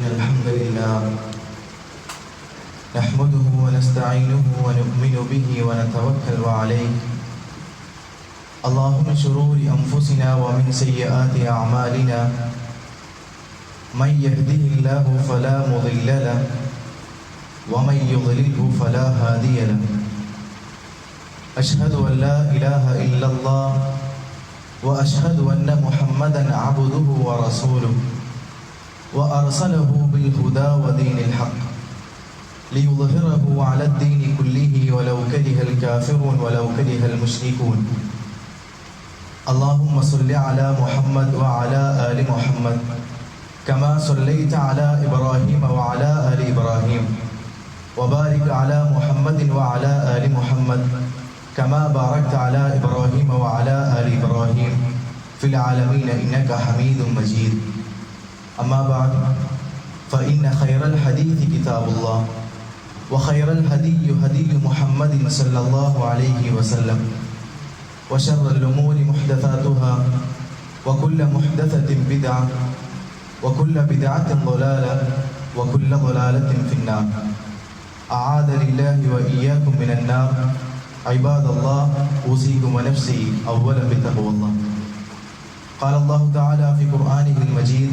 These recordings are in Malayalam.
إن الحمد لله نحمده ونستعينه ونؤمن به ونتوكل عليه. اللهم شرور أنفسنا ومن سيئات أعمالنا. من يهده الله فلا مضل له ومن يضلله فلا هادي له. أشهد أن لا إله إلا الله وأشهد أن محمدا عبده ورسوله. وأرسله بالهدى ودين الحق ليظهره على الدين كله ولو كره الكافرون ولو كره المشركون. اللهم صل على محمد وعلى آل محمد كما صليت على إبراهيم وعلى آل إبراهيم وبارك على محمد وعلى آل محمد كما باركت على إبراهيم وعلى آل إبراهيم في العالمين إنك حميد مجيد. أما بعد فإن خير الحديث كتاب الله وخير الهدي هدي محمد صلى الله عليه وسلم وشر الأمور محدثاتها وكل محدثة بدعة وكل بدعة ضلالة وكل ضلالة في النار. أعاذني الله وإياكم من النار. عباد الله أوصيكم ونفسي أولا بتقوى الله. قال الله تعالى في قرآنه المجيد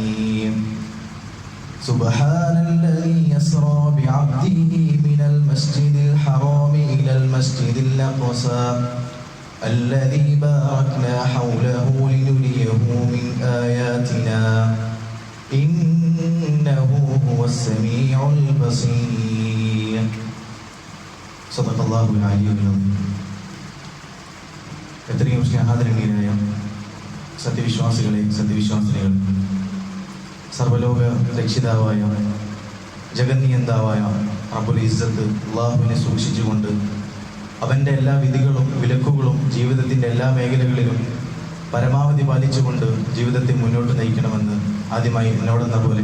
سبحان الذي يسرى بعبده من المسجد الحرام إلى المسجد الأقصى الذي باركنا حوله لنريه من آياتنا إنه هو السميع البصير صدق الله العلي العظيم എത്രയും സ്നേഹാദരണീയരായ സത്യവിശ്വാസികളെ സത്യവിശ്വാസിനികൾ സർവലോക രക്ഷിതാവായ ജഗന്നിയന്താവായ അബുൽ ഇസ്സത്ത് അള്ളാഹുവിനെ സൂക്ഷിച്ചുകൊണ്ട് അവന്റെ എല്ലാ വിധികളും വിലക്കുകളും ജീവിതത്തിന്റെ എല്ലാ മേഖലകളിലും പരമാവധി പാലിച്ചുകൊണ്ട് ജീവിതത്തെ മുന്നോട്ട് നയിക്കണമെന്ന് ആദ്യമായി എന്നോടെന്ന പോലെ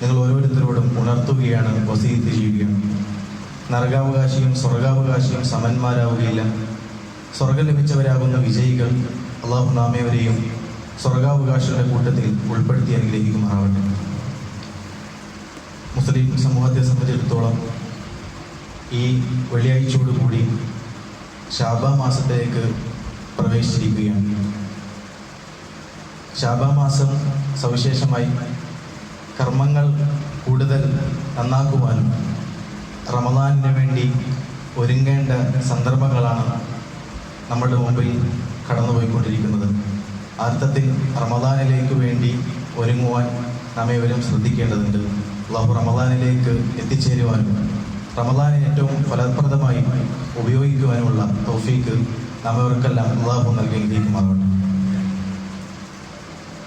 നിങ്ങൾ ഓരോരുത്തരോടും ഉണർത്തുകയാണ് വസീത്ത് ചെയ്യുകയാണ്. നരകാവകാശിയും സ്വർഗാവകാശിയും സമന്മാരാവുകയില്ല. സ്വർഗം ലഭിച്ചവരാകുന്ന വിജയികൾ അള്ളാഹു നാമേവരെയും സ്വർഗാവകാശികളുടെ കൂട്ടത്തിൽ ഉൾപ്പെടുത്തി അനുഗ്രഹിക്കുമാറാവട്ടെ മുസ്ലിം സമൂഹത്തെ സംബന്ധിച്ചിടത്തോളം ഈ വെള്ളിയാഴ്ചയോടുകൂടി ശാബ മാസത്തിലേക്ക് പ്രവേശിച്ചിരിക്കുകയാണ്. ശാബ മാസം സവിശേഷമായി കർമ്മങ്ങൾ കൂടുതൽ നന്നാക്കുവാനും റമദാനിന് വേണ്ടി ഒരുങ്ങേണ്ട സന്ദർഭങ്ങളാണ് നമ്മുടെ മുമ്പിൽ കടന്നുപോയിക്കൊണ്ടിരിക്കുന്നത്. അർത്ഥത്തിൽ റമദാനിലേക്ക് വേണ്ടി ഒരുങ്ങുവാൻ നാം ഏവരും ശ്രദ്ധിക്കേണ്ടതുണ്ട്. അള്ളാഹു റമദാനിലേക്ക് എത്തിച്ചേരുവാനും റമദാനെ ഏറ്റവും ഫലപ്രദമായി ഉപയോഗിക്കുവാനുമുള്ള തൗഫീക്ക് നാം അവർക്കെല്ലാം അള്ളാഹു നൽകി അനുഗ്രഹിക്കുമാറാവട്ടെ.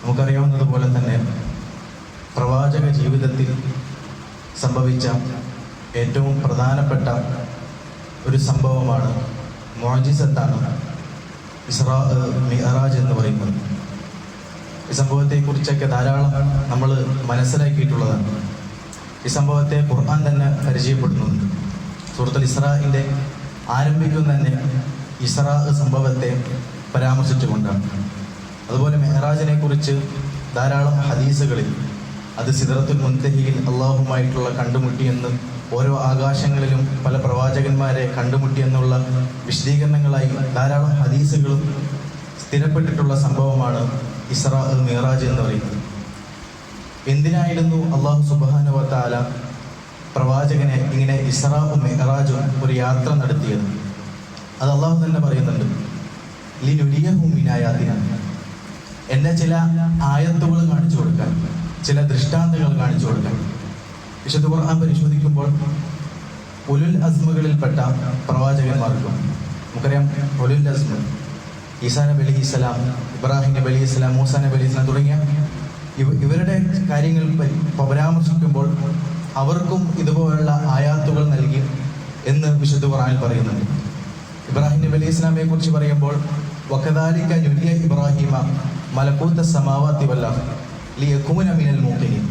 നമുക്കറിയാവുന്നതുപോലെ തന്നെ പ്രവാചക ജീവിതത്തിൽ സംഭവിച്ച ഏറ്റവും പ്രധാനപ്പെട്ട ഒരു സംഭവമാണ് മോജിസത്താണ് ഇസ്രാ മിഹറാജ് എന്ന് പറയുന്നത്. ഈ സംഭവത്തെക്കുറിച്ചൊക്കെ ധാരാളം നമ്മൾ മനസ്സിലാക്കിയിട്ടുള്ളതാണ്. ഈ സംഭവത്തെ ഖുർആൻ തന്നെ പരിചയപ്പെടുന്നുണ്ട് സുഹൃത്തുൽ ഇസ്രാഹിന്റെ ആരംഭിക്കുന്ന തന്നെ ഇസ്രാ സംഭവത്തെ പരാമർശിച്ചുകൊണ്ടാണ്. അതുപോലെ മെഹറാജിനെ കുറിച്ച് ധാരാളം ഹദീസുകളിൽ അത് സിദറത്തുൽ മുൻതഹിയിൽ അള്ളാഹുമായിട്ടുള്ള കണ്ടുമുട്ടിയെന്ന് ഓരോ ആകാശങ്ങളിലും പല പ്രവാചകന്മാരെ കണ്ടുമുട്ടിയെന്നുള്ള വിശദീകരണങ്ങളായി ധാരാളം ഹദീസുകളും സ്ഥിരപ്പെട്ടിട്ടുള്ള സംഭവമാണ് ഇസ്രാ മിറാജ് എന്ന് പറയുന്നത്. എന്തിനായിരുന്നു അള്ളാഹു സുബാനുവത്താല പ്രവാചകനെ ഇങ്ങനെ ഇസ്രാവും മെഹറാജും ഒരു യാത്ര നടത്തിയത്? അത് അള്ളാഹു തന്നെ പറയുന്നുണ്ട്. ലിനുലിയഹുമിനായാതിന എന്നെ ചില ആയത്തുകൾ കാണിച്ചു കൊടുക്കാൻ ചില ദൃഷ്ടാന്തങ്ങൾ കാണിച്ചു കൊടുക്കാൻ. വിശുദ്ധ ഖുർആൻ പരിശോധിക്കുമ്പോൾ ഉലുൽ അസ്മുകളിൽപ്പെട്ട പ്രവാചകന്മാർക്കും നമുക്കറിയാം ഉലുൽ അസ്മ ഈസാ നബി അലി ഇസ്ലാം ഇബ്രാഹിം നബി അലി ഇസ്ലാം മൂസ അലി ഇസ്ലാം തുടങ്ങിയ ഇവ- ഇവരുടെ കാര്യങ്ങൾ പരി- പരാമർശിക്കുമ്പോൾ അവർക്കും ഇതുപോലുള്ള ആയാത്തുകൾ നൽകി എന്ന് വിശുദ്ധ ഖുർആനിൽ പറയുന്നുണ്ട്. ഇബ്രാഹിം നബി അലൈഹി ഇസ്ലാമിയെ കുറിച്ച് പറയുമ്പോൾ വക്കദാലിക നുരിയ ഇബ്രാഹിമ മലക്കൂത്ത സമാവാത്തി വല്ല ലിയ മിനൽ മൂക്കിനിൻ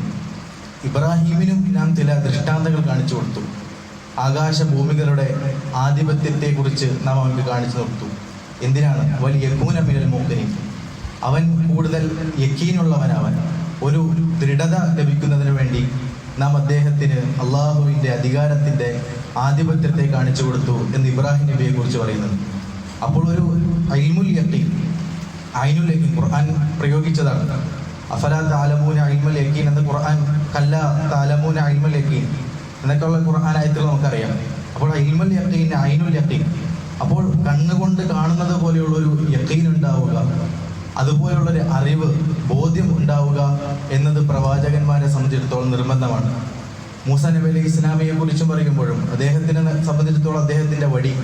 ഇബ്രാഹിമിനും ഞാൻ ചില ദൃഷ്ടാന്തങ്ങൾ കാണിച്ചു കൊടുത്തു. ആകാശഭൂമികളുടെ ആധിപത്യത്തെക്കുറിച്ച് നാം അവർക്ക് കാണിച്ചു കൊടുത്തു. എന്തിനാണ്? വലിയ കൂനമിനൽ മൂക്കനി അവൻ കൂടുതൽ യക്കീനുള്ളവനവൻ. ഒരു ദൃഢത ലഭിക്കുന്നതിന് വേണ്ടി നാം അദ്ദേഹത്തിന് അള്ളാഹുവിന്റെ അധികാരത്തിന്റെ ആധിപത്യത്തെ കാണിച്ചു കൊടുത്തു എന്ന് ഇബ്രാഹിം നബിയെ കുറിച്ച് പറയുന്നത് അപ്പോൾ ഒരു അയിമുൽ യക്കീൻ അയിനുൽ യക്കീൻ ഖുർആൻ പ്രയോഗിച്ചതാണ്. അഫല താലമൂന അയിമുൽ യക്കീൻ എന്ന് ഖുർആൻ കല്ല താലമൂന അയിമൽ യക്കീൻ. എന്നൊക്കെയുള്ള ഖുർആൻ ആയത്തിൽ നമുക്കറിയാം. അപ്പോൾ അയിമൽ യക്കീൻ അയിനുൽ യക്കീൻ. അപ്പോൾ കണ്ണുകൊണ്ട് കാണുന്നത് പോലെയുള്ള ഒരു യക്കീൻ ഉണ്ടാവുക അതുപോലുള്ളൊരു അറിവ് ബോധ്യം ഉണ്ടാവുക എന്നത് പ്രവാചകന്മാരെ സംബന്ധിച്ചിടത്തോളം നിർബന്ധമാണ്. മൂസ നബി ഇസ്ലാമിയെ കുറിച്ചും പറയുമ്പോഴും അദ്ദേഹത്തിനെ സംബന്ധിച്ചിടത്തോളം അദ്ദേഹത്തിന്റെ വടി.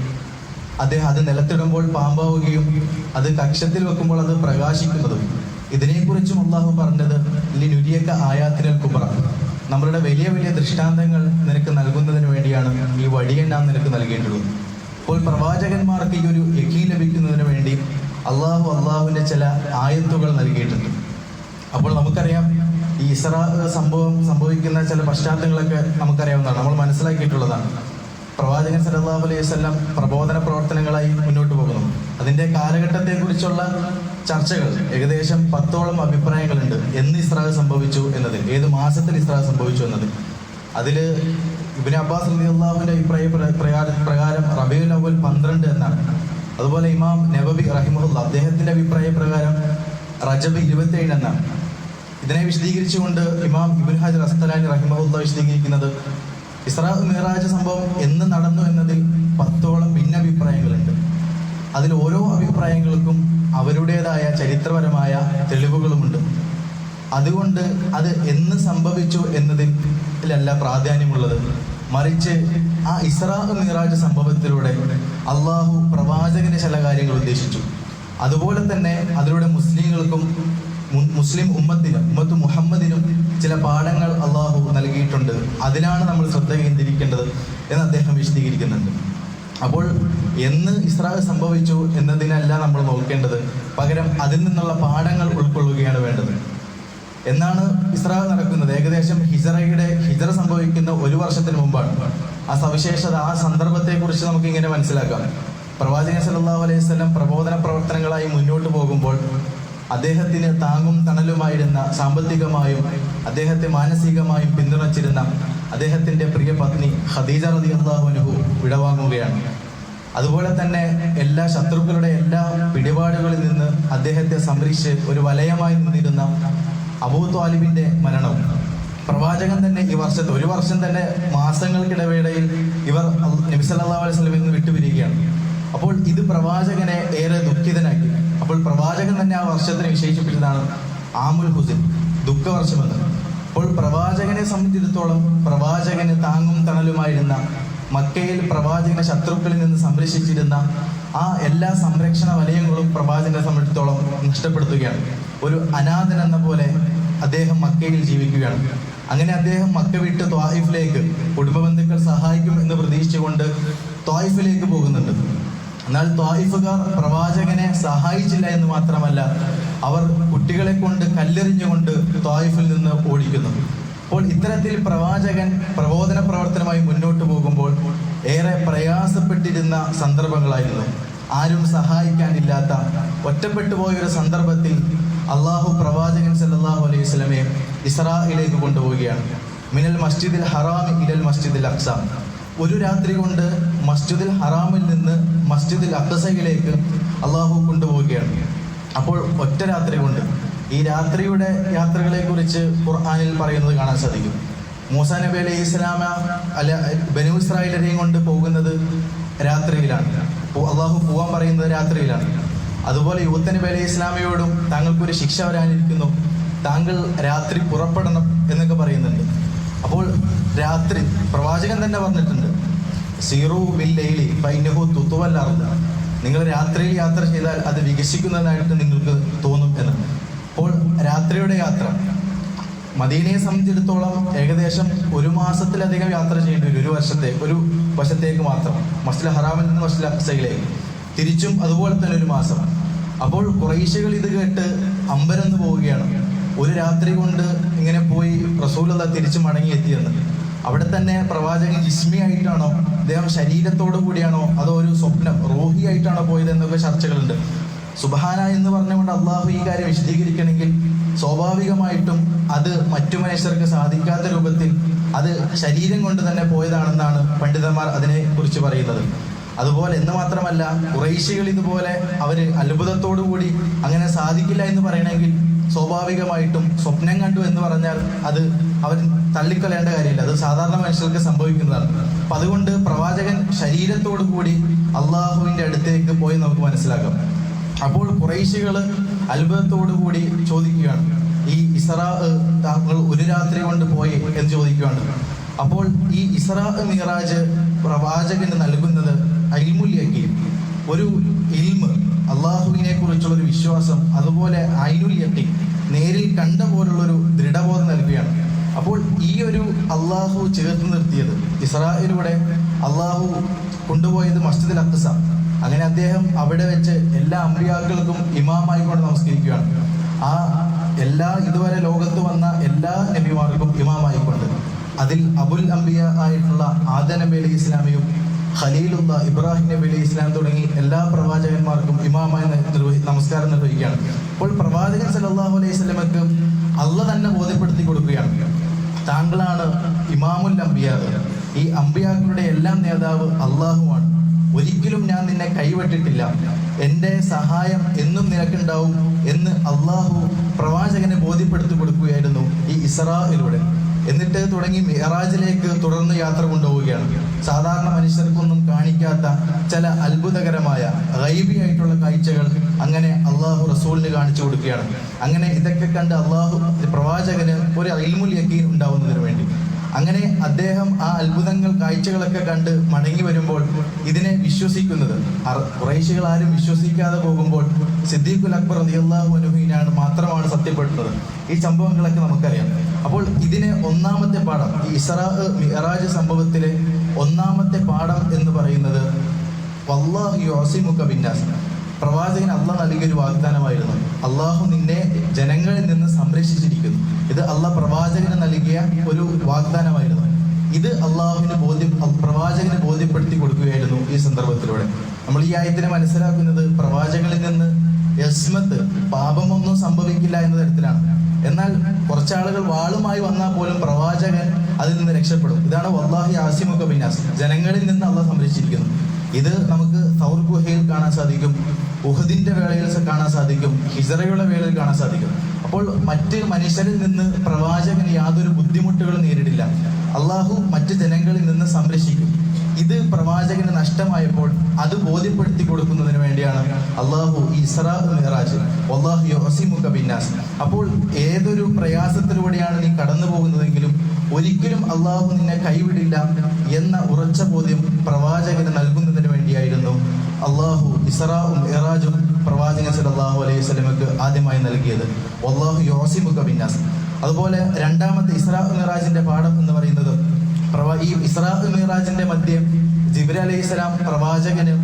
അദ്ദേഹം അത് നിലത്തിടുമ്പോൾ പാമ്പാവുകയും അത് കക്ഷത്തിൽ വെക്കുമ്പോൾ അത് പ്രകാശിക്കുന്നതും. ഇതിനെക്കുറിച്ചും അള്ളാഹു പറഞ്ഞത് ലിനുരിയക്ക ആയാത്തിനൽ കുബറ. നമ്മളുടെ വലിയ വലിയ ദൃഷ്ടാന്തങ്ങൾ നിനക്ക് നൽകുന്നതിന് വേണ്ടിയാണ് ഈ വഴിയെ നാം നിനക്ക് നൽകേണ്ടത്. അപ്പോൾ പ്രവാചകന്മാർക്ക് ഈ ഒരു യക്കീൻ ലഭിക്കുന്നതിന് വേണ്ടി അള്ളാഹു അള്ളാഹുവിന്റെ ചില ആയത്തുകൾ നൽകിയിട്ടുണ്ട്. അപ്പോൾ നമുക്കറിയാം ഈ ഇസ്ര സംഭവം സംഭവിക്കുന്ന ചില പശ്ചാത്തലങ്ങളൊക്കെ നമുക്കറിയാവുന്നതാണ്. നമ്മൾ മനസ്സിലാക്കിയിട്ടുള്ളതാണ്. പ്രവാചകൻ സല്ലല്ലാഹു അലൈഹി വസല്ലം പ്രബോധന പ്രവർത്തനങ്ങളായി മുന്നോട്ട് പോകുന്നു. അതിന്റെ കാലഘട്ടത്തെക്കുറിച്ചുള്ള ചർച്ചകൾ ഏകദേശം പത്തോളം അഭിപ്രായങ്ങളുണ്ട്. എന്ന് ഇസ്രായേൽ സംഭവിച്ചു എന്നത് ഏത് മാസത്തിൽ ഇസ്രായേൽ സംഭവിച്ചു എന്നത്. അതിൽ ഇബിൻ അബ്ബാസ് അലി അള്ളാഹുവിന്റെ അഭിപ്രായ പ്രകാര പ്രകാരം റബീഉൽ അവൽ പന്ത്രണ്ട് എന്നാണ്. അതുപോലെ ഇമാം നബബി റഹിമുല്ല അദ്ദേഹത്തിന്റെ അഭിപ്രായ പ്രകാരം റജബ് ഇരുപത്തിയേഴ് എന്നാണ്. ഇതിനെ വിശദീകരിച്ചുകൊണ്ട് ഇമാം ഇബുൽ ഹാജർ അസ്തലാലി റഹിമഹുല്ല വിശദീകരിക്കുന്നത് ഇസ്രാ മിറാജ് സംഭവം എന്ന് നടന്നു എന്നതിൽ പത്തോളം ഭിന്നഭിപ്രായങ്ങളുണ്ട്. അതിൽ ഓരോ അഭിപ്രായങ്ങൾക്കും അവരുടേതായ ചരിത്രപരമായ തെളിവുകളുമുണ്ട്. അതുകൊണ്ട് അത് എന്ന് സംഭവിച്ചു എന്നതിലല്ല പ്രാധാന്യമുള്ളത്. മറിച്ച് ആ ഇസ്രാ മിറാജ് സംഭവത്തിലൂടെ അള്ളാഹു പ്രവാചകന് ചില കാര്യങ്ങൾ ഉദ്ദേശിച്ചു. അതുപോലെ തന്നെ അതിലൂടെ മുസ്ലിങ്ങൾക്കും മുസ്ലിം ഉമ്മത്തിനും ഉമ്മത്ത് മുഹമ്മദിനും ചില പാഠങ്ങൾ അള്ളാഹു നൽകിയിട്ടുണ്ട്. അതിനാണ് നമ്മൾ ശ്രദ്ധ കേന്ദ്രീകരിക്കേണ്ടത് എന്ന് അദ്ദേഹം വിശദീകരിക്കുന്നുണ്ട്. അപ്പോൾ എന്ന് ഇസ്രാ സംഭവിച്ചു എന്നതിനല്ല നമ്മൾ നോക്കേണ്ടത്. പകരം അതിൽ നിന്നുള്ള പാഠങ്ങൾ ഉൾക്കൊള്ളുകയാണ് വേണ്ടത്. എന്നാണ് ഇസ്രാ നടക്കുന്നത്. ഏകദേശം ഹിജറയുടെ ഹിജറ സംഭവിക്കുന്ന ഒരു വർഷത്തിന് മുമ്പാണ്. ആ സവിശേഷത ആ സന്ദർഭത്തെ കുറിച്ച് നമുക്ക് ഇങ്ങനെ മനസ്സിലാക്കാം. പ്രവാചകൻ സല്ലല്ലാഹു അലൈഹി സ്വലം പ്രബോധന പ്രവർത്തനങ്ങളായി മുന്നോട്ട് പോകുമ്പോൾ അദ്ദേഹത്തിന് താങ്ങും തണലുമായിരുന്ന സാമ്പത്തികമായും അദ്ദേഹത്തെ മാനസികമായും പിന്തുണച്ചിരുന്ന അദ്ദേഹത്തിന്റെ പ്രിയ പത്നി ഖദീജ റതി അള്ളാഹുനുഹു വിടവാങ്ങുകയാണ്. അതുപോലെ തന്നെ എല്ലാ ശത്രുക്കളുടെ എല്ലാ പിടിപാടുകളിൽ നിന്ന് അദ്ദേഹത്തെ സംരക്ഷിച്ച് ഒരു വലയമായി നിന്നിരുന്ന അബൂ ത്വാലിബിന്റെ മരണം പ്രവാചകൻ തന്നെ ഈ വർഷത്തെ ഒരു വർഷം തന്നെ മാസങ്ങൾക്കിടവേളയിൽ ഇവർ നബി സല്ലല്ലാഹു അലൈഹി വസല്ലമയിൽ നിന്ന് വിട്ടുപിരിയുകയാണ്. അപ്പോൾ ഇത് പ്രവാചകനെ ഏറെ ദുഃഖിതനാക്കി. അപ്പോൾ പ്രവാചകൻ തന്നെ ആ വർഷത്തിന് വിശേഷിപ്പിച്ചതാണ് ആമുൽ ഹുസിൻ ദുഃഖവർഷമെന്ന്. അപ്പോൾ പ്രവാചകനെ സംബന്ധിച്ചിടത്തോളം പ്രവാചകന് താങ്ങും തണലുമായിരുന്ന മക്കയിൽ പ്രവാചകനെ ശത്രുക്കളിൽ നിന്ന് സംരക്ഷിച്ചിരുന്ന ആ എല്ലാ സംരക്ഷണ വലയങ്ങളും പ്രവാചകനെ സംബന്ധിച്ചിടത്തോളം നഷ്ടപ്പെടുത്തുകയാണ്. ഒരു അനാഥൻ എന്ന പോലെ അദ്ദേഹം മക്കയിൽ ജീവിക്കുകയാണ്. അങ്ങനെ അദ്ദേഹം മക്ക വിട്ട് ത്വായിഫിലേക്ക് കുടുംബ ബന്ധുക്കൾ സഹായിക്കും എന്ന് പ്രതീക്ഷിച്ചുകൊണ്ട് ത്വായിഫിലേക്ക് പോകുന്നുണ്ട്. എന്നാൽ ത്വായിഫുകാർ പ്രവാചകനെ സഹായിച്ചില്ല എന്ന് മാത്രമല്ല അവർ കുട്ടികളെ കൊണ്ട് കല്ലെറിഞ്ഞുകൊണ്ട് ത്വായിഫിൽ നിന്ന് ഓടിക്കുന്നു. അപ്പോൾ ഇത്തരത്തിൽ പ്രവാചകൻ പ്രബോധന പ്രവർത്തനമായി മുന്നോട്ട് പോകുമ്പോൾ ഏറെ പ്രയാസപ്പെട്ടിരുന്ന സന്ദർഭങ്ങളായിരുന്നു. ആരും സഹായിക്കാനില്ലാത്ത ഒറ്റപ്പെട്ടു പോയ ഒരു സന്ദർഭത്തിൽ അള്ളാഹു പ്രവാചകൻ സല്ലാഹു അലൈഹി സ്വലമെ ഇസ്രായിലേക്ക് കൊണ്ടുപോവുകയാണ്. മിനൽ മസ്ജിദിൽ ഹറാം ഇലൽ മസ്ജിദിൽ അക്സ. ഒരു രാത്രി കൊണ്ട് മസ്ജിദിൽ ഹറാമിൽ നിന്ന് മസ്ജിദിൽ അക്സയിലേക്ക് അള്ളാഹു കൊണ്ടുപോവുകയാണ്. അപ്പോൾ ഒറ്റ രാത്രി കൊണ്ട് ഈ രാത്രിയുടെ യാത്രകളെ കുറിച്ച് ഖുർആാനിൽ പറയുന്നത് കാണാൻ സാധിക്കും. മൂസ നബി അലൈഹി ഇസ്ലാമ അല്ല ബനു ഇസ്രായേലരെയും കൊണ്ട് പോകുന്നത് രാത്രിയിലാണ്. അള്ളാഹു പോവാൻ പറയുന്നത് രാത്രിയിലാണ്. അതുപോലെ യൂത്ത നബി അലൈഹി ഇസ്ലാമയോടും താങ്കൾക്കൊരു ശിക്ഷ വരാനിരിക്കുന്നു. താങ്കൾ രാത്രി പുറപ്പെടണം എന്നൊക്കെ പറയുന്നുണ്ട്. അപ്പോൾ രാത്രി പ്രവാചകൻ തന്നെ പറഞ്ഞിട്ടുണ്ട് സീറു ബില്ലയിലി പൈനഹു തുത്തുവല്ലാറില്ല നിങ്ങൾ രാത്രിയിൽ യാത്ര ചെയ്താൽ അത് വികസിക്കുന്നതായിട്ട് നിങ്ങൾക്ക് തോന്നും രാത്രിയുടെ യാത്ര. മദീനയെ സംബന്ധിച്ചിടത്തോളം ഏകദേശം ഒരു മാസത്തിലധികം യാത്ര ചെയ്യേണ്ടി വരും. ഒരു വർഷത്തെ ഒരു വശത്തേക്ക് മാത്രം. മസ്ല ഹറാമിൽ നിന്ന് മസ്ല അക്സയിലേക്ക്. തിരിച്ചും അതുപോലെ തന്നെ ഒരു മാസം. അപ്പോൾ കുറേശ്ശകൾ ഇത് കേട്ട് അമ്പരന്ന് പോവുകയാണ്. ഒരു രാത്രി കൊണ്ട് ഇങ്ങനെ പോയി റസൂലത തിരിച്ചു മടങ്ങിയെത്തിയെന്ന് അവിടെ തന്നെ പ്രവാചകൻ ജിസ്മി ആയിട്ടാണോ അദ്ദേഹം ശരീരത്തോടു കൂടിയാണോ അതോ ഒരു സ്വപ്നം റോഹി ആയിട്ടാണോ പോയത് എന്നൊക്കെ ചർച്ചകളുണ്ട്. സുബഹാന എന്ന് പറഞ്ഞുകൊണ്ട് അള്ളാഹു ഈ കാര്യം വിശദീകരിക്കണമെങ്കിൽ സ്വാഭാവികമായിട്ടും അത് മറ്റു മനുഷ്യർക്ക് സാധിക്കാത്ത രൂപത്തിൽ അത് ശരീരം കൊണ്ട് തന്നെ പോയതാണെന്നാണ് പണ്ഡിതന്മാർ അതിനെ കുറിച്ച് പറയുന്നത്. അതുപോലെ എന്ന് മാത്രമല്ല കുറേശികൾ ഇതുപോലെ അവർ അത്ഭുതത്തോടു കൂടി അങ്ങനെ സാധിക്കില്ല എന്ന് പറയണമെങ്കിൽ സ്വാഭാവികമായിട്ടും സ്വപ്നം കണ്ടു എന്ന് പറഞ്ഞാൽ അത് അവർ തള്ളിക്കളയേണ്ട കാര്യമില്ല. അത് സാധാരണ മനുഷ്യർക്ക് സംഭവിക്കുന്നതാണ്. അപ്പൊ അതുകൊണ്ട് പ്രവാചകൻ ശരീരത്തോടു കൂടി അള്ളാഹുവിന്റെ അടുത്തേക്ക് പോയി നമുക്ക് മനസ്സിലാക്കാം. അപ്പോൾ കുറേശ്ശികൾ അത്ഭുതത്തോടു കൂടി ചോദിക്കുകയാണ്. ഈ ഇസറ താങ്കൾ ഒരു രാത്രി കൊണ്ട് പോയി എന്ന് ചോദിക്കുകയാണ്. അപ്പോൾ ഈ ഇസറ മിറാജ് പ്രവാചകന് നൽകുന്നത് അയിമുല്യങ്കിൽ ഒരു ഇൽമ് അള്ളാഹുവിനെ കുറിച്ചുള്ള ഒരു വിശ്വാസം അതുപോലെ ഐനുല്യക്കി നേരിൽ കണ്ട പോലുള്ളൊരു ദൃഢബോധം നൽകുകയാണ്. അപ്പോൾ ഈ ഒരു അള്ളാഹു ചേർത്ത് നിർത്തിയത് ഇസ്രായേലൂടെ അള്ളാഹു കൊണ്ടുപോയത് മസ്ജിദുൽ അക്സ. അങ്ങനെ അദ്ദേഹം അവിടെ വെച്ച് എല്ലാ അമ്പിയാക്കൾക്കും ഇമാമായിക്കൊണ്ട് നമസ്കരിക്കുകയാണ്. ആ എല്ലാ ഇതുവരെ ലോകത്ത് വന്ന എല്ലാ നബിമാർക്കും ഇമാമായിക്കൊണ്ട് അതിൽ അബുൽ അംബിയ ആയിട്ടുള്ള ആദ നബി അലി ഇസ്ലാമിയും ഖലീലുള്ള ഇബ്രാഹിം നബി അലി ഇസ്ലാം തുടങ്ങി എല്ലാ പ്രവാചകന്മാർക്കും ഇമാമായി നിർവഹി നമസ്കാരം നിർവഹിക്കുകയാണ്. അപ്പോൾ പ്രവാചകൻ സല്ലല്ലാഹു അലൈഹി സ്വലമക്ക് അള്ള തന്നെ ബോധ്യപ്പെടുത്തി കൊടുക്കുകയാണ്. താങ്കളാണ് ഇമാമുൽ അംബിയ. ഈ അംബിയാക്കളുടെ എല്ലാം നേതാവ് അള്ളാഹുവാണ്. ഒരിക്കലും ഞാൻ നിന്നെ കൈവിട്ടിട്ടില്ല. എന്റെ സഹായം എന്നും നിനക്കുണ്ടാവും എന്ന് അള്ളാഹു പ്രവാചകനെ ബോധ്യപ്പെടുത്തി കൊടുക്കുകയായിരുന്നു ഈ ഇസ്രായിലൂടെ എന്നിട്ട് തുടങ്ങി മെഹറാജിലേക്ക് തുടർന്ന് യാത്ര കൊണ്ടുപോവുകയാണ്. സാധാരണ മനുഷ്യർക്കൊന്നും കാണിക്കാത്ത ചില അത്ഭുതകരമായ ഗൈബിയായിട്ടുള്ള കാഴ്ചകൾ അങ്ങനെ അള്ളാഹു റസൂലിന് കാണിച്ചു കൊടുക്കുകയാണ്. അങ്ങനെ ഇതൊക്കെ കണ്ട് അള്ളാഹു പ്രവാചകന് ഒരു അൽമുൽ യക്കീൻ ഉണ്ടാവുന്നതിന് വേണ്ടി. അങ്ങനെ അദ്ദേഹം ആ അത്ഭുതങ്ങൾ കാഴ്ചകളൊക്കെ കണ്ട് മടങ്ങി വരുമ്പോൾ ഇതിനെ വിശ്വസിക്കുന്നത്. കുറേശികൾ ആരും വിശ്വസിക്കാതെ പോകുമ്പോൾ സിദ്ദീഖുൽ അക്ബർ അൻഹുവിനാണ് മാത്രമാണ് സത്യപ്പെടുന്നത്. ഈ സംഭവങ്ങളൊക്കെ നമുക്കറിയാം. അപ്പോൾ ഇതിനെ ഒന്നാമത്തെ പാഠം ഈ ഇസ്രാ മിഹറാജ് സംഭവത്തിലെ ഒന്നാമത്തെ പാഠം എന്ന് പറയുന്നത് വല്ലാഹ് യോസിമുഖ ബിന്നാസ് പ്രവാചകൻ അള്ളാഹ് നൽകിയ ഒരു വാഗ്ദാനമായിരുന്നു. അള്ളാഹു നിന്നെ ജനങ്ങളിൽ നിന്ന് സംരക്ഷിച്ചിരിക്കുന്നു. ഇത് അള്ളാഹ് പ്രവാചകന് നൽകിയ ഒരു വാഗ്ദാനമായിരുന്നു. ഇത് അള്ളാഹുവിന് ബോധ്യം പ്രവാചകന് ബോധ്യപ്പെടുത്തി കൊടുക്കുകയായിരുന്നു ഈ സന്ദർഭത്തിലൂടെ. നമ്മൾ ഈ ആയത്തിനെ മനസ്സിലാക്കുന്നത് പ്രവാചകളിൽ നിന്ന് യസ്മത്ത് പാപമൊന്നും സംഭവിക്കില്ല എന്ന തരത്തിലാണ്. എന്നാൽ കുറച്ചാളുകൾ വാളുമായി വന്നാൽ പോലും പ്രവാചകൻ അതിൽ നിന്ന് രക്ഷപ്പെടും. ഇതാണ് വല്ലാഹി ആസിമുഖ ബിനാസ് ജനങ്ങളിൽ നിന്ന് അള്ളാഹ് സംരക്ഷിച്ചിരിക്കുന്നു. ഇത് നമുക്ക് സൗർ ഗുഹയിൽ കാണാൻ സാധിക്കും. ഉഹദിന്റെ വേളയിൽ കാണാൻ സാധിക്കും ഹിസറയുടെ വേളയിൽ കാണാൻ സാധിക്കും. അപ്പോൾ മറ്റ് മനുഷ്യരിൽ നിന്ന് പ്രവാചകന് യാതൊരു ബുദ്ധിമുട്ടുകളും നേരിടില്ല. അള്ളാഹു മറ്റ് ജനങ്ങളിൽ നിന്ന് സംരക്ഷിക്കും. ഇത് പ്രവാചകന് നഷ്ടമായപ്പോൾ അത് ബോധ്യപ്പെടുത്തി കൊടുക്കുന്നതിന് വേണ്ടിയാണ് അള്ളാഹു ഈ ഇസ്രാ മിഹ്റാജ് അള്ളാഹു ബിന്നാസ്. അപ്പോൾ ഏതൊരു പ്രയാസത്തിലൂടെയാണ് നീ കടന്നു പോകുന്നതെങ്കിലും ഒരിക്കലും അള്ളാഹു നിന്നെ കൈവിടില്ല എന്ന ഉറച്ച ബോധ്യം പ്രവാചകന് നൽകുന്നതിന് വേണ്ടിയായിരുന്നു. അള്ളാഹു ഇസറാവും ഇറാജും പ്രവാചകൻ സല്ലല്ലാഹു അലൈഹി സ്വലമക്ക് ആദ്യമായി നൽകിയത്. അള്ളാഹു യോസിമു ബിന്നാസ്. അതുപോലെ രണ്ടാമത്തെ ഇസ്രാ മിറാജിന്റെ പാഠം എന്ന് പറയുന്നത് പ്രവാ ഈ ഇസ്രാ മിറാജിന്റെ മധ്യം ജിബ്ര അലൈഹി സ്വലാം പ്രവാചകന്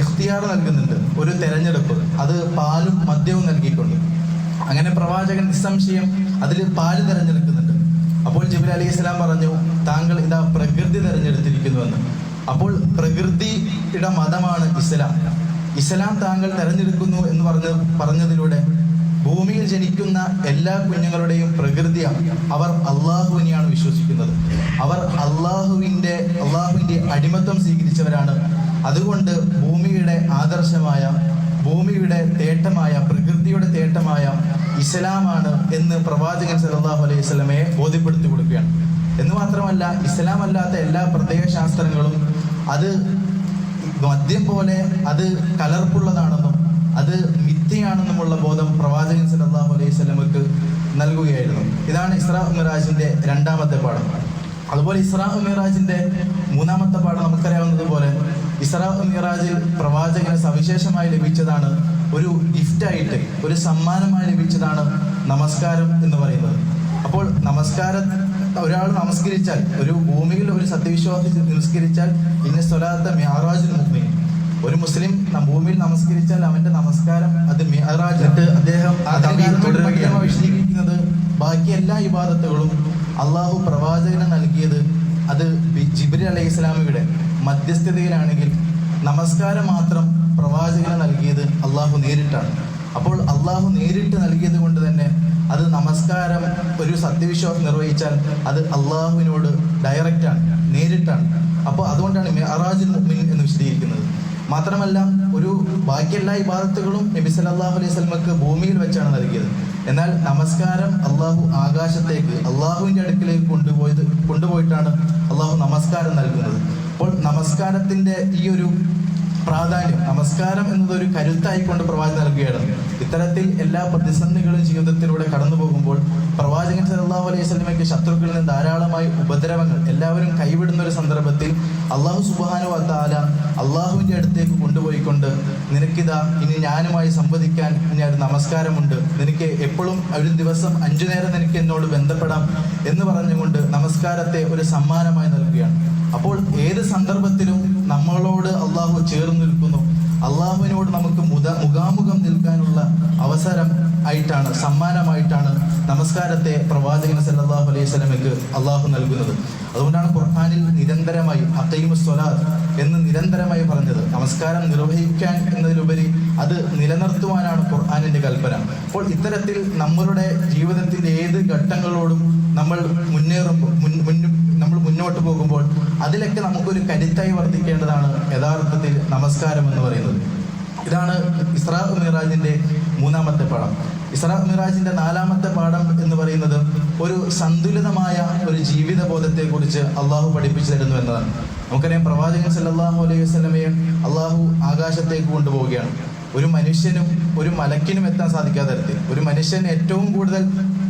ഇഖ്തിയാർ നൽകുന്നുണ്ട് ഒരു തെരഞ്ഞെടുപ്പ്. അത് പാലും മദ്യവും നൽകിയിട്ടുണ്ട്. അങ്ങനെ പ്രവാചകൻ നിസ്സംശയം അതിൽ പാൽ തെരഞ്ഞെടുക്കുന്നുണ്ട്. അപ്പോൾ ജിബ്ര അലൈഹി സ്വലാം പറഞ്ഞു താങ്കൾ ഇതാ പ്രകൃതി തെരഞ്ഞെടുത്തിരിക്കുന്നുവെന്ന്. അപ്പോൾ പ്രകൃതിയുടെ മതമാണ് ഇസ്ലാം. ഇസ്ലാം താങ്കൾ തെരഞ്ഞെടുക്കുന്നു എന്ന് പറഞ്ഞ പറഞ്ഞതിലൂടെ ഭൂമിയിൽ ജനിക്കുന്ന എല്ലാ കുഞ്ഞുങ്ങളുടെയും പ്രകൃതിയാണ് അവർ അള്ളാഹുവിനെയാണ് വിശ്വസിക്കുന്നത്. അവർ അള്ളാഹുവിന്റെ അള്ളാഹുവിന്റെ അടിമത്വം സ്വീകരിച്ചവരാണ്. അതുകൊണ്ട് ഭൂമിയുടെ ആദർശമായ ഭൂമിയുടെ തേട്ടമായ പ്രകൃതിയുടെ തേട്ടമായ ഇസ്ലാമാണ് എന്ന് പ്രവാചകൻ സല്ലല്ലാഹു അലൈഹി സ്വലമയെ ബോധ്യപ്പെടുത്തി കൊടുക്കുകയാണ്. എന്ന് മാത്രമല്ല ഇസ്ലാം അല്ലാത്ത എല്ലാ പ്രത്യയശാസ്ത്രങ്ങളും അത് മദ്യം പോലെ അത് കലർപ്പുള്ളതാണെന്നും അത് മിഥ്യയാണെന്നുമുള്ള ബോധം പ്രവാചകൻ സല്ലല്ലാഹു അലൈഹി വസല്ലമക്ക് നൽകുകയായിരുന്നു. ഇതാണ് ഇസ്രാ മിറാജിന്റെ രണ്ടാമത്തെ പാഠം. അതുപോലെ ഇസ്രാ മിറാജിന്റെ മൂന്നാമത്തെ പാഠം നമുക്കറിയാവുന്നതുപോലെ ഇസ്രാ മിറാജിൽ പ്രവാചകന് സവിശേഷമായി ലഭിച്ചതാണ് ഒരു ഗിഫ്റ്റായിട്ട് ഒരു സമ്മാനമായി ലഭിച്ചതാണ് നമസ്കാരം എന്ന് പറയുന്നത്. അപ്പോൾ നമസ്കാര ഒരാൾ നമസ്കരിച്ചാൽ ഒരു ഭൂമിയിൽ ഒരു സത്യവിശ്വാസി നമസ്കരിച്ചാൽ ഇന്ന സ്വലാത്ത മ്യാറാജ് മുഅ്മിൻ ഒരു മുസ്ലിം ഭൂമിയിൽ നമസ്കരിച്ചാൽ അവന്റെ നമസ്കാരം അത് മ്യാറാജ് അദ്ദേഹം തുടരുകയാണ്. വിശദീകരിക്കുന്നത് ബാക്കി എല്ലാ ഇബാദത്തുകളും അള്ളാഹു പ്രവാചകന് നൽകിയത് അത് ജിബ്രി അലൈഹി ഇസ്ലാമിയുടെ മധ്യസ്ഥതയിലാണെങ്കിൽ നമസ്കാരം മാത്രം പ്രവാചകന് നൽകിയത് അള്ളാഹു നേരിട്ടാണ്. അപ്പോൾ അള്ളാഹു നേരിട്ട് നൽകിയത് കൊണ്ട് തന്നെ അത് നമസ്കാരം ഒരു സത്യവിശ്വാസം നിർവഹിച്ചാൽ അത് അള്ളാഹുവിനോട് ഡയറക്റ്റാണ് നേരിട്ടാണ്. അപ്പോൾ അതുകൊണ്ടാണ് മെഹറാജുൽ മുഅ്മിൻ എന്ന് വിശദീകരിക്കുന്നത്. മാത്രമല്ല ഒരു ബാക്കിയെല്ലാ ഇബാദത്തുകളും നബി സല്ലല്ലാഹു അലൈഹി സ്വലമക്ക് ഭൂമിയിൽ വെച്ചാണ് നൽകിയത്. എന്നാൽ നമസ്കാരം അള്ളാഹു ആകാശത്തേക്ക് അള്ളാഹുവിന്റെ അടുക്കിലേക്ക് കൊണ്ടുപോയത് കൊണ്ടുപോയിട്ടാണ് അള്ളാഹു നമസ്കാരം നൽകുന്നത്. അപ്പോൾ നമസ്കാരത്തിന്റെ ഈ ഒരു പ്രാധാന്യം നമസ്കാരം എന്നത് ഒരു കരുത്തായിക്കൊണ്ട് പ്രവാചകൻ നൽകുകയാണ്. ഇത്തരത്തിൽ എല്ലാ പ്രതിസന്ധികളും ജീവിതത്തിലൂടെ കടന്നു പോകുമ്പോൾ പ്രവാചകൻ സല്ലല്ലാഹു അലൈഹി സ്വലമയ്ക്ക് ശത്രുക്കളിൽ നിന്ന് ധാരാളമായി ഉപദ്രവങ്ങൾ എല്ലാവരും കൈവിടുന്ന ഒരു സന്ദർഭത്തിൽ അള്ളാഹു സുബാനു വാത്താല അള്ളാഹുവിന്റെ അടുത്തേക്ക് കൊണ്ടുപോയിക്കൊണ്ട് നിനക്കിതാ ഇനി ഞാനുമായി സംവദിക്കാൻ ഞാൻ ഒരു നമസ്കാരമുണ്ട്. നിനക്ക് എപ്പോഴും ഒരു ദിവസം അഞ്ചു നേരം നിനക്ക് എന്നോട് ബന്ധപ്പെടാം എന്ന് പറഞ്ഞുകൊണ്ട് നമസ്കാരത്തെ ഒരു സമ്മാനമായി നൽകുകയാണ്. അപ്പോൾ ഏത് സന്ദർഭത്തിലും നമ്മളോട് അള്ളാഹു ചേർന്ന് നിൽക്കുന്നു. അള്ളാഹുവിനോട് നമുക്ക് മുത മുഖാമുഖം നിൽക്കാനുള്ള അവസരം ആയിട്ടാണ് സമ്മാനമായിട്ടാണ് നമസ്കാരത്തെ പ്രവാചകൻ സല്ലാഹു അലൈഹി സ്വലമയ്ക്ക് അള്ളാഹു നൽകുന്നത്. അതുകൊണ്ടാണ് ഖുർഹാനിൽ നിരന്തരമായി അക്കൈമു സ്വലാത്ത് എന്ന് നിരന്തരമായി പറഞ്ഞത്. നമസ്കാരം നിർവഹിക്കാൻ എന്നതിലുപരി അത് നിലനിർത്തുവാനാണ് ഖുർഹാനിന്റെ കൽപ്പന. അപ്പോൾ ഇത്തരത്തിൽ നമ്മളുടെ ജീവിതത്തിന്റെ ഏത് ഘട്ടങ്ങളോടും നമ്മൾ മുന്നേറുമ്പോൾ മുൻ നമ്മൾ മുന്നോട്ട് പോകുമ്പോൾ അതിലൊക്കെ നമുക്കൊരു കരുത്തായി വർദ്ധിക്കേണ്ടതാണ് യഥാർത്ഥത്തിൽ നമസ്കാരം എന്ന് പറയുന്നത്. ഇതാണ് ഇസ്രാ മിറാജിന്റെ മൂന്നാമത്തെ പാഠം. ഇസ്രാ മിറാജിന്റെ നാലാമത്തെ പാഠം എന്ന് പറയുന്നത് ഒരു സന്തുലിതമായ ഒരു ജീവിത ബോധത്തെ കുറിച്ച് അള്ളാഹു പഠിപ്പിച്ചു തരുന്നു എന്നതാണ്. നമുക്കറിയാം പ്രവാചകൻ സല്ലാഹു അലൈഹി വസ്ലമയെ അള്ളാഹു ആകാശത്തേക്ക് കൊണ്ടുപോവുകയാണ്. ഒരു മനുഷ്യനും ഒരു മലക്കിനും എത്താൻ സാധിക്കാത്ത തരത്തിൽ. ഒരു മനുഷ്യൻ ഏറ്റവും കൂടുതൽ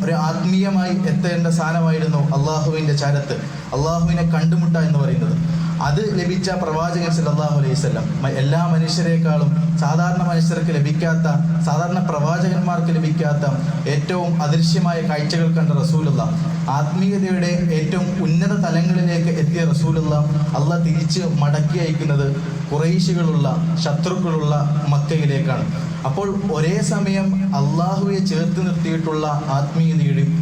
ഒരു ആത്മീയമായി എത്തേണ്ട സ്ഥാനമായിരുന്നു അള്ളാഹുവിന്റെ ചരത്ത്. അള്ളാഹുവിനെ കണ്ടുമുട്ട എന്ന് പറയുന്നത്. അത് ലഭിച്ച പ്രവാചകൻ സല്ലാഹു അലൈഹി എല്ലാ മനുഷ്യരെക്കാളും സാധാരണ മനുഷ്യർക്ക് ലഭിക്കാത്ത സാധാരണ പ്രവാചകന്മാർക്ക് ലഭിക്കാത്ത ഏറ്റവും അദൃശ്യമായ കാഴ്ചകൾ കണ്ട റസൂലുള്ള. ആത്മീയതയുടെ ഏറ്റവും ഉന്നത തലങ്ങളിലേക്ക് എത്തിയ റസൂലുള്ള അല്ല തിരിച്ച് മടക്കി അയക്കുന്നത് കുറേശികളുള്ള ശത്രുക്കളുള്ള മക്കയിലേക്കാണ്. അപ്പോൾ ഒരേ സമയം അള്ളാഹുവെ ചേർത്ത് നിർത്തിയിട്ടുള്ള ആത്മീയതയുടെയും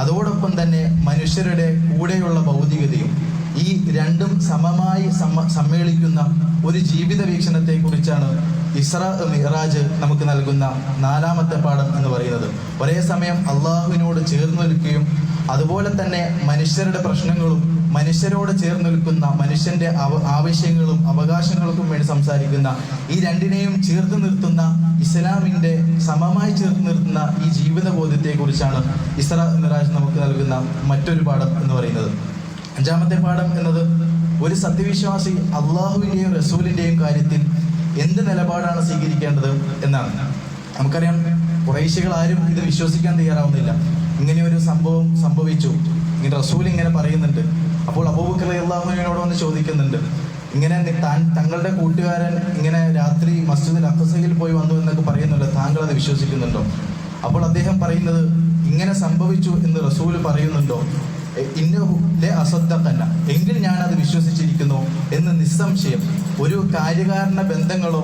അതോടൊപ്പം തന്നെ മനുഷ്യരുടെ കൂടെയുള്ള ഭൗതികതയും ഈ രണ്ടും സമമായി സമ്മേളിക്കുന്ന ഒരു ജീവിത വീക്ഷണത്തെ കുറിച്ചാണ് ഇസ്ര മിഹ്റാജ് നമുക്ക് നൽകുന്ന നാലാമത്തെ പാഠം എന്ന് പറയുന്നത്. ഒരേ സമയം അള്ളാഹുവിനോട് ചേർന്ന് നിൽക്കുകയും അതുപോലെ തന്നെ മനുഷ്യരുടെ പ്രശ്നങ്ങളും മനുഷ്യരോട് ചേർന്ന് നിൽക്കുന്ന മനുഷ്യന്റെ ആവശ്യങ്ങളും അവകാശങ്ങൾക്കും വേണ്ടി സംസാരിക്കുന്ന ഈ രണ്ടിനെയും ചേർത്ത് നിർത്തുന്ന ഇസ്ലാമിന്റെ സമമായി ചേർത്ത് നിർത്തുന്ന ഈ ജീവിത ബോധ്യത്തെ കുറിച്ചാണ് ഇസ്ര മിറാജ് നമുക്ക് നൽകുന്ന മറ്റൊരു പാഠം എന്ന് പറയുന്നത്. അഞ്ചാമത്തെ പാഠം എന്നത് ഒരു സത്യവിശ്വാസി അള്ളാഹുവിന്റെയും റസൂലിന്റെയും കാര്യത്തിൽ എന്ത് നിലപാടാണ് സ്വീകരിക്കേണ്ടത് എന്നാണ്. നമുക്കറിയാം കുറേശികൾ ആരും ഇത് വിശ്വസിക്കാൻ തയ്യാറാവുന്നില്ല. ഇങ്ങനെ ഒരു സംഭവം സംഭവിച്ചു. ഇങ്ങനെ റസൂൽ ഇങ്ങനെ പറയുന്നുണ്ട്. അപ്പോൾ അബൂബക്കർ അള്ളാഹുവിനോട് വന്ന് ചോദിക്കുന്നുണ്ട്. ഇങ്ങനെ താൻ തങ്ങളുടെ കൂട്ടുകാരൻ ഇങ്ങനെ രാത്രി മസ്ജിദിൽ അക്കസയിൽ പോയി വന്നു എന്നൊക്കെ പറയുന്നുണ്ട്. താങ്കൾ അത് വിശ്വസിക്കുന്നുണ്ടോ? അപ്പോൾ അദ്ദേഹം പറയുന്നത് ഇങ്ങനെ സംഭവിച്ചു എന്ന് റസൂൽ പറയുന്നുണ്ടോ? എ- ഇന്നഹു ലെ അസദ്ദഖന്ന എങ്കിൽ ഞാൻ അത് വിശ്വസിച്ചിരിക്കുന്നു എന്ന് നിസ്സംശയം ഒരു കാര്യകാരണ ബന്ധങ്ങളോ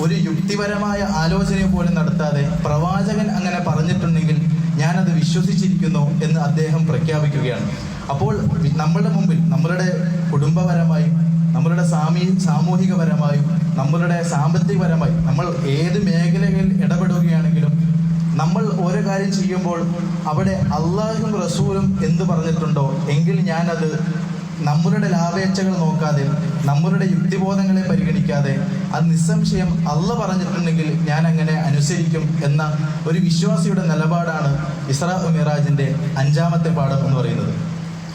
ഒരു യുക്തിപരമായ ആലോചനയോ പോലും നടത്താതെ പ്രവാചകൻ അങ്ങനെ പറഞ്ഞിട്ടുണ്ടെങ്കിൽ ഞാനത് വിശ്വസിച്ചിരിക്കുന്നു എന്ന് അദ്ദേഹം പ്രഖ്യാപിക്കുകയാണ്. അപ്പോൾ നമ്മളുടെ മുമ്പിൽ നമ്മളുടെ കുടുംബപരമായും നമ്മളുടെ സാമീ സാമൂഹികപരമായും നമ്മളുടെ സാമ്പത്തികപരമായും നമ്മൾ ഏത് മേഖലകളിൽ ഇടപെടുകയാണെങ്കിലും നമ്മൾ ഓരോ കാര്യം ചെയ്യുമ്പോൾ അവിടെ അള്ളാഹും റസൂലും എന്ത് പറഞ്ഞിട്ടുണ്ടോ? എങ്കിൽ ഞാനത് നമ്മളുടെ ലാഭേച്ഛകൾ നോക്കാതെ നമ്മളുടെ യുക്തിബോധങ്ങളെ പരിഗണിക്കാതെ അത് നിസ്സംശയം അല്ല പറഞ്ഞിട്ടുണ്ടെങ്കിൽ ഞാൻ അങ്ങനെ അനുസരിക്കും എന്ന ഒരു വിശ്വാസിയുടെ നിലപാടാണ് ഇസ്രാ മിറാജിന്റെ അഞ്ചാമത്തെ പാഠം എന്ന് പറയുന്നത്.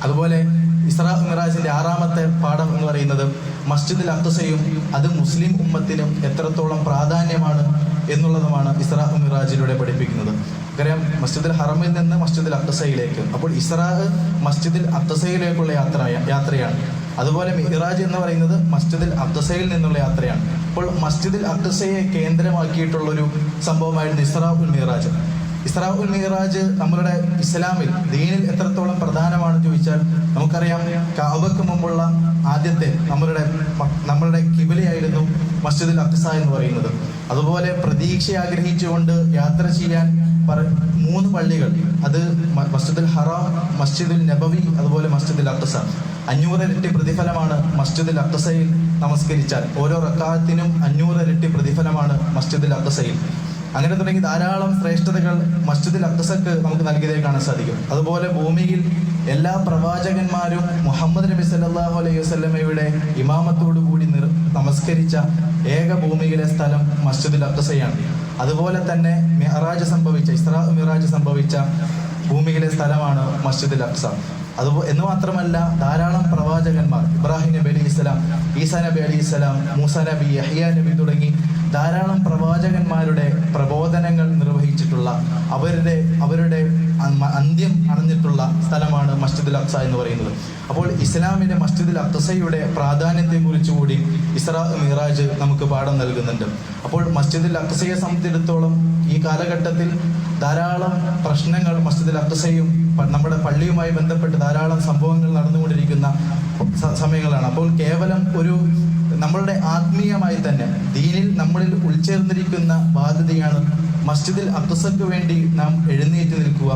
അതുപോലെ ഇസ്രാ മിറാജിന്റെ ആറാമത്തെ പാഠം എന്ന് പറയുന്നത് മസ്ജിദുൽ അക്സയും അത് മുസ്ലിം ഉമ്മത്തിനും എത്രത്തോളം പ്രാധാന്യമാണ് എന്നുള്ളതുമാണ് ഇസ്രാഹ് മിറാജിലൂടെ പഠിപ്പിക്കുന്നത്. നമുക്കറിയാം മസ്ജിദുൽ ഹറമിൽ നിന്ന് മസ്ജിദുൽ അക്സയിലേക്ക് അപ്പോൾ ഇസ്രാഹ് മസ്ജിദുൽ അക്സയിലേക്കുള്ള യാത്ര യാത്രയാണ്. അതുപോലെ മിഹ്റാജ് എന്ന് പറയുന്നത് മസ്ജിദുൽ അക്സയിൽ നിന്നുള്ള യാത്രയാണ്. അപ്പോൾ മസ്ജിദുൽ അക്സയെ കേന്ദ്രമാക്കിയിട്ടുള്ള ഒരു സംഭവമായിരുന്നു ഇസ്രാ ഉൽ മിഹ്റാജ് ഇസ്രാഉൽ മിറാജ് നമ്മുടെ ഇസ്ലാമിൽ ദീനിൽ എത്രത്തോളം പ്രധാനമാണെന്ന് ചോദിച്ചാൽ നമുക്കറിയാം കാവക്ക് മുമ്പുള്ള ആദ്യത്തെ നമ്മളുടെ നമ്മളുടെ കിബിലയായിരുന്നു മസ്ജിദുൽ അക്സ എന്ന് പറയുന്നത്. അതുപോലെ പ്രതീക്ഷ ആഗ്രഹിച്ചുകൊണ്ട് യാത്ര ചെയ്യാൻ മൂന്ന് പള്ളികൾ. അത് മസ്ജിദുൽ ഹറാം മസ്ജിദുൽ നബവി അതുപോലെ മസ്ജിദുൽ അക്സ. അഞ്ഞൂറ് ഇരട്ടി പ്രതിഫലമാണ് മസ്ജിദുൽ അക്സയിൽ നമസ്കരിച്ചാൽ. ഓരോ റക്കാത്തിനും അഞ്ഞൂറ് ഇരട്ടി പ്രതിഫലമാണ് മസ്ജിദുൽ അക്സയിൽ. അങ്ങനെ തുടങ്ങി ധാരാളം ശ്രേഷ്ഠതകൾ മസ്ജിദിൽ അക്സക്ക് നമുക്ക് നൽകിയതായി കാണാൻ സാധിക്കും. അതുപോലെ ഭൂമിയിൽ എല്ലാ പ്രവാചകന്മാരും മുഹമ്മദ് നബി സല്ലാഹു അലൈഹി വസ്ലമയുടെ ഇമാമത്തോടു കൂടി നിർ നമസ്കരിച്ച ഏക ഭൂമിയിലെ സ്ഥലം മസ്ജിദുൽ അക്സയാണ് അതുപോലെ തന്നെ മിഹറാജ് സംഭവിച്ച ഇസ്രാ മിറാജ് സംഭവിച്ച ഭൂമിയിലെ സ്ഥലമാണ് മസ്ജിദുൽ അക്സ. അത് എന്ന് മാത്രമല്ല ധാരാളം പ്രവാചകന്മാർ ഇബ്രാഹിം നബി അലി ഇസ്ലാം ഈസാ നബി അലി ഇസ്ലാം മൂസ നബി യഹിയ നബി തുടങ്ങി ധാരാളം പ്രവാചകന്മാരുടെ പ്രബോധനങ്ങൾ നിർവഹിച്ചിട്ടുള്ള അവരുടെ അവരുടെ അന്ത്യം അണഞ്ഞിട്ടുള്ള സ്ഥലമാണ് മസ്ജിദുൽ അക്സ എന്ന് പറയുന്നത്. അപ്പോൾ ഇസ്ലാമിലെ മസ്ജിദുൽ അക്സയുടെ പ്രാധാന്യത്തെ കുറിച്ച് കൂടി ഇസ്രാ മിറാജ് നമുക്ക് പാഠം നൽകുന്നുണ്ട്. അപ്പോൾ മസ്ജിദുൽ അക്സയെ സംബന്ധിച്ചിടത്തോളം ഈ കാലഘട്ടത്തിൽ ധാരാളം പ്രശ്നങ്ങൾ മസ്ജിദുൽ അക്സയും നമ്മുടെ പള്ളിയുമായി ബന്ധപ്പെട്ട് ധാരാളം സംഭവങ്ങൾ നടന്നുകൊണ്ടിരിക്കുന്ന സമയങ്ങളാണ്. അപ്പോൾ കേവലം ഒരു നമ്മളുടെ ആത്മീയമായി തന്നെ ദീനിൽ നമ്മളിൽ ഉൾച്ചേർന്നിരിക്കുന്ന ബാധ്യതയാണ് മസ്ജിദിൽ അക്സക്ക് വേണ്ടി നാം എഴുന്നേറ്റ് നിൽക്കുക.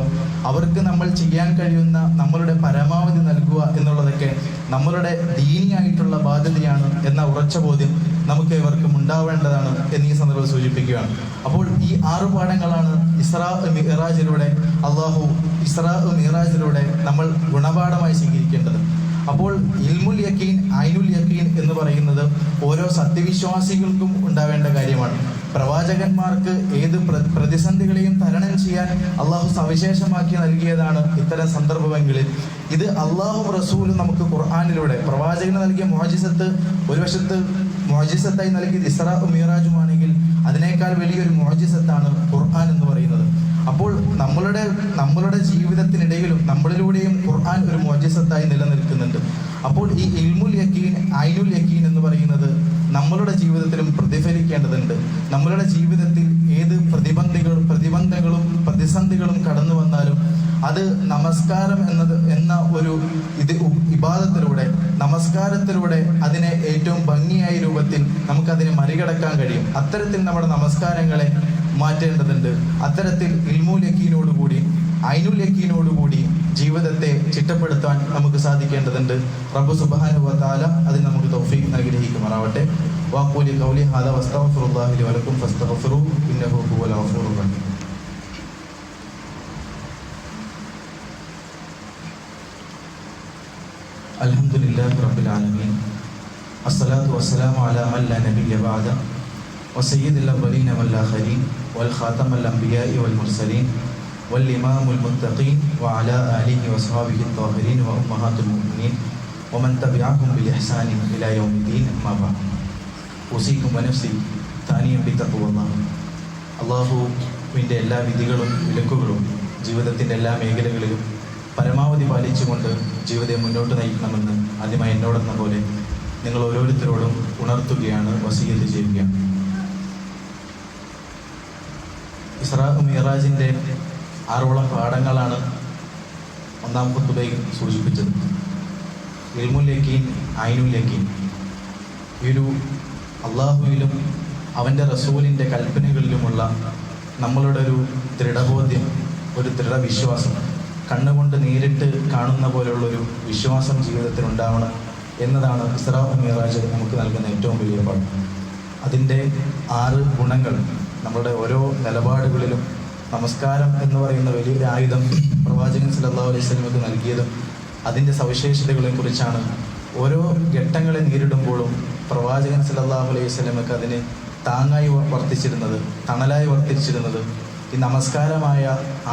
അവർക്ക് നമ്മൾ ചെയ്യാൻ കഴിയുന്ന നമ്മളുടെ പരമാവധി നൽകുക എന്നുള്ളതൊക്കെ നമ്മളുടെ ദീനിയായിട്ടുള്ള ബാധ്യതയാണ് എന്ന ഉറച്ച ബോധ്യം നമുക്ക് ഇവർക്കും ഉണ്ടാവേണ്ടതാണ് എന്ന് ഈ സന്ദർഭം സൂചിപ്പിക്കുകയാണ്. അപ്പോൾ ഈ ആറു പാഠങ്ങളാണ് ഇസ്രാ മിറാജിലൂടെ അള്ളാഹു ഇസ്രാ മിറാജിലൂടെ നമ്മൾ ഗുണപാഠമായി സ്വീകരിക്കേണ്ടത്. അപ്പോൾ ഇൽമുൽ യക്കീൻ ഐനുൽ യക്കീൻ എന്ന് പറയുന്നത് ഓരോ സത്യവിശ്വാസികൾക്കും ഉണ്ടാവേണ്ട കാര്യമാണ്. പ്രവാചകന്മാർക്ക് ഏത് പ്രതിസന്ധികളെയും തരണം ചെയ്യാൻ അള്ളാഹു സവിശേഷമാക്കി നൽകിയതാണ് ഇത്തരം സന്ദർഭമെങ്കിൽ. ഇത് അള്ളാഹു റസൂൽ നമുക്ക് ഖുർആാനിലൂടെ പ്രവാചകന് നൽകിയ മോജിസത്ത് ഒരു വശത്ത് മോജിസത്തായി നൽകിയത് ഇസ്രാ മീറാജുമാണെങ്കിൽ അതിനേക്കാൾ വലിയൊരു മോജിസത്താണ് ഖുർആൻ എന്ന് പറയുന്നത്. അപ്പോൾ നമ്മളുടെ നമ്മളുടെ ജീവിതത്തിനിടയിലും നമ്മളിലൂടെയും ഖുർആൻ ഒരു മോചസത്തായി നിലനിൽക്കുന്നുണ്ട്. അപ്പോൾ ഈ ഇൽമുൽ യക്കീൻ ഐനുൽ യക്കീൻ എന്ന് പറയുന്നത് നമ്മളുടെ ജീവിതത്തിലും പ്രതിഫലിക്കേണ്ടതുണ്ട്. നമ്മളുടെ ജീവിതത്തിൽ ഏത് പ്രതിബന്ധികൾ പ്രതിബന്ധങ്ങളും പ്രതിസന്ധികളും കടന്നു വന്നാലും അത് നമസ്കാരം എന്നത് എന്ന ഒരു ഇത് ഇബാദത്തിലൂടെ നമസ്കാരത്തിലൂടെ അതിനെ ഏറ്റവും ഭംഗിയായ രൂപത്തിൽ നമുക്കതിനെ മറികടക്കാൻ കഴിയും. അത്തരത്തിൽ നമ്മുടെ നമസ്കാരങ്ങളെ മാറ്റേണ്ടതുണ്ട്. അത്തരത്തിൽ ഇൽമുലക്കീനോടുകൂടി ഐനുലക്കീനോടുകൂടി ജീവിതത്തെ ചിട്ടപ്പെടുത്താൻ നമുക്ക് സാധിക്കേണ്ടതുണ്ട്. റബ്ബു സുബാനുവത്താല അതിന് നമുക്ക് തൗഫീഖ് നൽകിയിരിക്കുമാറാവട്ടെ. വാക്കൂലി കൗലി ഹാദ വസ്തഫുറുല്ലാഹി വലക്കും ഫസ്തഫുറു ഇന്നഹു ഹുവൽ റഹീം. അലഹമുല്ലാ റബ്ബിൽ ആലമീൻ. അസ്സലാത്തു വസ്സലാമു അലാ മല്ല നബിയ وسيد الأولين والآخرين والخاتم الأنبياء والمرسلين والإمام المتقين وعلى آله وأصحابه الطاهرين وأمهات المؤمنين ومن تبعهم بإحسان إلى يوم الدين أما بعد أوصيكم ونفسي ثانيا بتقوى الله അള്ളാഹുവിൻ്റെ എല്ലാ വിധികളും വിലക്കുകളും ജീവിതത്തിൻ്റെ എല്ലാ മേഖലകളിലും പരമാവധി പാലിച്ചുകൊണ്ട് ജീവിതത്തെ മുന്നോട്ട് നയിക്കണമെന്ന് ആദ്യമായി എന്നോടെന്ന പോലെ നിങ്ങൾ ഓരോരുത്തരോടും ഉണർത്തുകയാണ് വസീയത്ത് ചെയ്യുകയാണ് ഇസ്രാ മിറാജിന്റെ ആറോളം പാഠങ്ങളാണ് ഒന്നാം കുത്തുബയിൽ സൂചിപ്പിച്ചത്. ഇൽമുൽ ഈ ഒരു അള്ളാഹുവിലും അവന്റെ റസൂലിന്റെ കൽപ്പനകളിലുമുള്ള നമ്മളുടെ ഒരു ദൃഢബോധ്യം ഒരു ദൃഢവിശ്വാസം കണ്ണുകൊണ്ട് നേരിട്ട് കാണുന്ന പോലെയുള്ളൊരു വിശ്വാസം ജീവിതത്തിൽ ഉണ്ടാവണം എന്നതാണ് ഇസ്രാ മിറാജ് നമുക്ക് നൽകുന്ന ഏറ്റവും വലിയ പാഠം. അതിന്റെ ആറ് ഗുണങ്ങൾ നമ്മുടെ ഓരോ നിലപാടുകളിലും നമസ്കാരം എന്ന് പറയുന്ന വലിയൊരു ആയുധം പ്രവാചകൻ സല്ലല്ലാഹു അലൈഹി സ്വലമക്ക് നൽകിയതും അതിന്റെ സവിശേഷതകളെ കുറിച്ചാണ് ഓരോ ഘട്ടങ്ങളെ നേരിടുമ്പോഴും പ്രവാചകൻ സല്ലല്ലാഹു അലൈഹി സ്വലമക്ക് അതിന് താങ്ങായി വർത്തിച്ചിരുന്നത് തണലായി വർത്തിച്ചിരുന്നത് ഈ നമസ്കാരമായ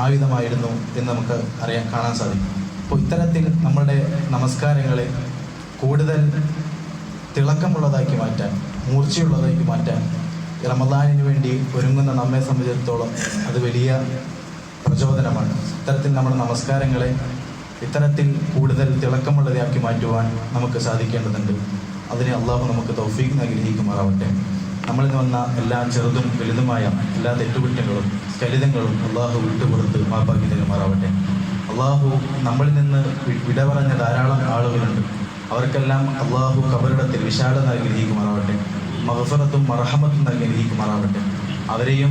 ആയുധമായിരുന്നു എന്ന് നമുക്ക് അറിയാൻ കാണാൻ സാധിക്കും. അപ്പോൾ ഇത്തരത്തിൽ നമ്മുടെ നമസ്കാരങ്ങളെ കൂടുതൽ തിളക്കമുള്ളതാക്കി മാറ്റാൻ മൂർച്ചയുള്ളതാക്കി മാറ്റാൻ റമദാനിന് വേണ്ടി ഒരുങ്ങുന്ന നമ്മെ സംബന്ധിച്ചിടത്തോളം അത് വലിയ പ്രചോദനമാണ്. ഇത്തരത്തിൽ നമ്മുടെ നമസ്കാരങ്ങളെ ഇത്തരത്തിൽ കൂടുതൽ തിളക്കമുള്ളതാക്കി മാറ്റുവാൻ നമുക്ക് സാധിക്കേണ്ടതുണ്ട്. അതിന് അള്ളാഹു നമുക്ക് തൗഫീഖ് അനുഗ്രഹിക്കുമാറാവട്ടെ നമ്മളിൽ വന്ന എല്ലാ ചെറുതും വലുതുമായ എല്ലാ തെറ്റുകുറ്റങ്ങളും സ്കലിതങ്ങളും അള്ളാഹു വിട്ടുപുറത്ത് മാപ്പാക്കി തരുമാറാവട്ടെ. അള്ളാഹു നമ്മളിൽ നിന്ന് വിട പറഞ്ഞ ധാരാളം ആളുകളുണ്ട്. അവർക്കെല്ലാം അള്ളാഹു കബറിടത്തിൽ വിശാലത അനുഗ്രഹിക്കുമാറാവട്ടെ മഹഫറത്തും മറഹമത്തും നൽകി അനുഗ്രഹിക്കുമാറാവട്ടെ അവരെയും